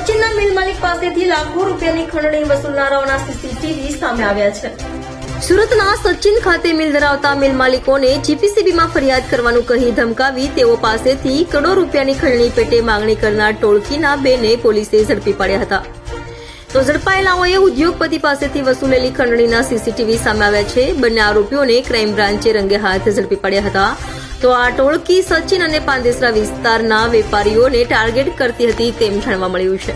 સચિનના મિલ માલિક પાસેથી લાખો રૂપિયાની ખંડણી વસૂલનારાઓના સીસીટીવી સામે આવ્યા છે. સુરતના સચિન ખાતે મિલ ધરાવતા મિલ માલિકોને જીપીસીબીમાં ફરિયાદ કરવાનું કહી ધમકાવી તેઓ પાસેથી કરોડો રૂપિયાની ખંડણી પેટે માંગણી કરનાર ટોળકીના બેને પોલીસે ઝડપી પાડ્યા હતા. તો ઝડપાયેલાઓએ ઉદ્યોગપતિ પાસેથી વસૂલેલી ખંડણીના સીસીટીવી સામે આવ્યા છે. બંને આરોપીઓને ક્રાઇમ બ્રાન્ચે રંગે હાથ ઝડપી પાડ્યા હતા. તો આ ટોળકી સચિન અને પાંદેસરા વિસ્તારના વેપારીઓને ટાર્ગેટ કરતી હતી તેમ જાણવા મળ્યું છે.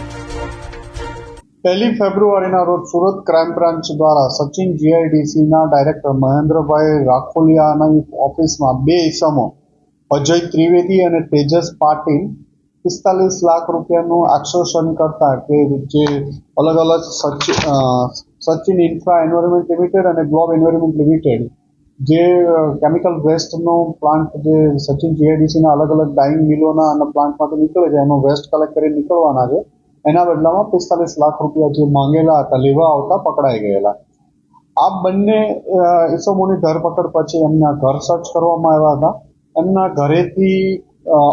પહેલી ફેબ્રુઆરીના રોજ સુરત ક્રાઇમ બ્રાન્ચ દ્વારા સચિન જીઆઈડીસીના ડાયરેક્ટર મહેન્દ્રભાઈ રાખોલિયાની ઓફિસમાં બે ઇસમો, અજય ત્રિવેદી અને તેજસ પાટીલ, પિસ્તાલીસ લાખ રૂપિયાનું આક્ષોષણ કરતા કે જે અલગ અલગ સચિન ઇન્ફ્રા એન્વાયરમેન્ટ લિમિટેડ અને ગ્લોબ એન્વાયરમેન્ટ લિમિટેડ જે કેમિકલ વેસ્ટનો પ્લાન્ટ જે સચિન જીઆઈડીસીના અલગ અલગ ડાઇંગ મિલોના અને પ્લાન્ટમાંથી નીકળે છે, એનો વેસ્ટ કલેક્ટ કરી નીકળવાના છે. એના બદલામાં પિસ્તાલીસ લાખ રૂપિયા જે માંગેલા હતા, લેવા આવતા પકડાઈ ગયેલા. આ બંને ઇસમોની ધરપકડ પછી એમના ઘર સર્ચ કરવામાં આવ્યા હતા. એમના ઘરેથી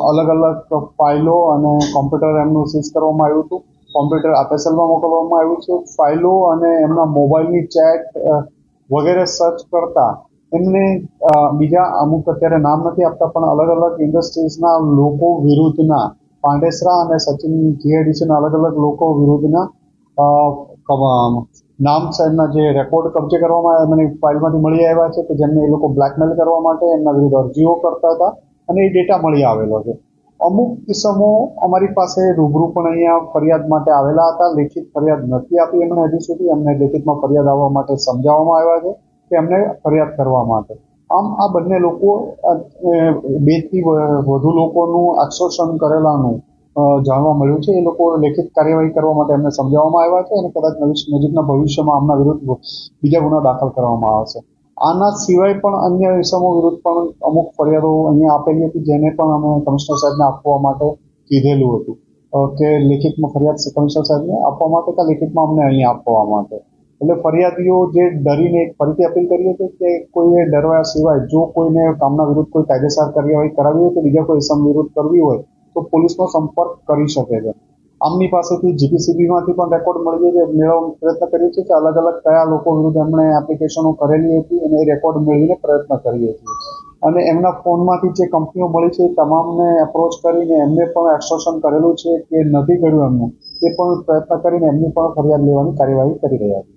અલગ અલગ ફાઇલો અને કોમ્પ્યુટર એમનું સીઝ કરવામાં આવ્યું હતું. કોમ્પ્યુટર આપેસલમાં મોકલવામાં આવ્યું છે. ફાઇલો અને એમના મોબાઈલની ચેટ વગેરે સર્ચ કરતા એમને બીજા અમુક અત્યારે નામ નથી આપતા, પણ અલગ અલગ ઇન્ડસ્ટ્રીઝના લોકો વિરુદ્ધના, પાંડેસરા અને સચિન જીએડીસીના અલગ અલગ લોકો વિરુદ્ધના નામ સાહેબના જે રેકોર્ડ કબજે કરવામાં એમને ફાઇલમાંથી મળી આવ્યા છે કે જેમને એ લોકો બ્લેકમેલ કરવા માટે એમના વિરુદ્ધ અરજીઓ કરતા હતા અને એ ડેટા મળી આવેલો છે. અમુક કિસ્સામો અમારી પાસે રૂબરૂ પણ અહીંયા ફરિયાદ માટે આવેલા હતા, લેખિત ફરિયાદ નથી આપી એમણે હજી સુધી, એમને લેખિતમાં ફરિયાદ આવવા માટે સમજાવવામાં આવ્યા છે. કે એમને ફરિયાદ કરવા માટે. આમ આ બંને લોકો બેથી વધુ લોકોનું એક્સોશન કરેલાનું જાણવા મળ્યું છે. એ લોકો લેખિત કાર્યવાહી કરવા માટે એમને સમજાવવામાં આવ્યા છે અને કદાચ નજીક- નજીકના ભવિષ્યમાં આમના વિરુદ્ધ બીજા ગુના દાખલ કરવામાં આવશે. આના સિવાય પણ અન્ય ઇસમો વિરુદ્ધ પણ અમુક ફરિયાદો અહીંયા આપેલી હતી, જેને પણ અમે કમિશનર સાહેબને આપવા માટે કીધેલું હતું. કે લેખિતમાં ફરિયાદ કમિશનર સાહેબને આપવા માટે કે લેખિતમાં અમને અહીંયા આપવા માટે? એટલે ફરિયાદીઓ જે ડરીને એક ફરીથી અપીલ કરી હતી કે કોઈએ ડરવા સિવાય જો કોઈને કામના વિરુદ્ધ કોઈ કાયદેસર કાર્યવાહી કરાવી હોય કે બીજા કોઈ ઇસમ વિરુદ્ધ કરવી હોય, તો પોલીસનો સંપર્ક કરી શકે છે. આમની પાસેથી જીપીસીબીમાંથી પણ રેકોર્ડ મળી છે, મેળવવાનો પ્રયત્ન કરીએ છીએ કે અલગ અલગ કયા લોકો વિરુદ્ધ એમણે એપ્લિકેશનો કરેલી હતી અને એ રેકોર્ડ મેળવીને પ્રયત્ન કરીએ છીએ. અને એમના ફોનમાંથી જે કંપનીઓ મળી છે તમામને એપ્રોચ કરીને એમને પણ એક્સોશન કરેલું છે કે નથી કર્યું એમનું, એ પણ પ્રયત્ન કરીને એમની પણ ફરિયાદ લેવાની કાર્યવાહી કરી રહ્યા છીએ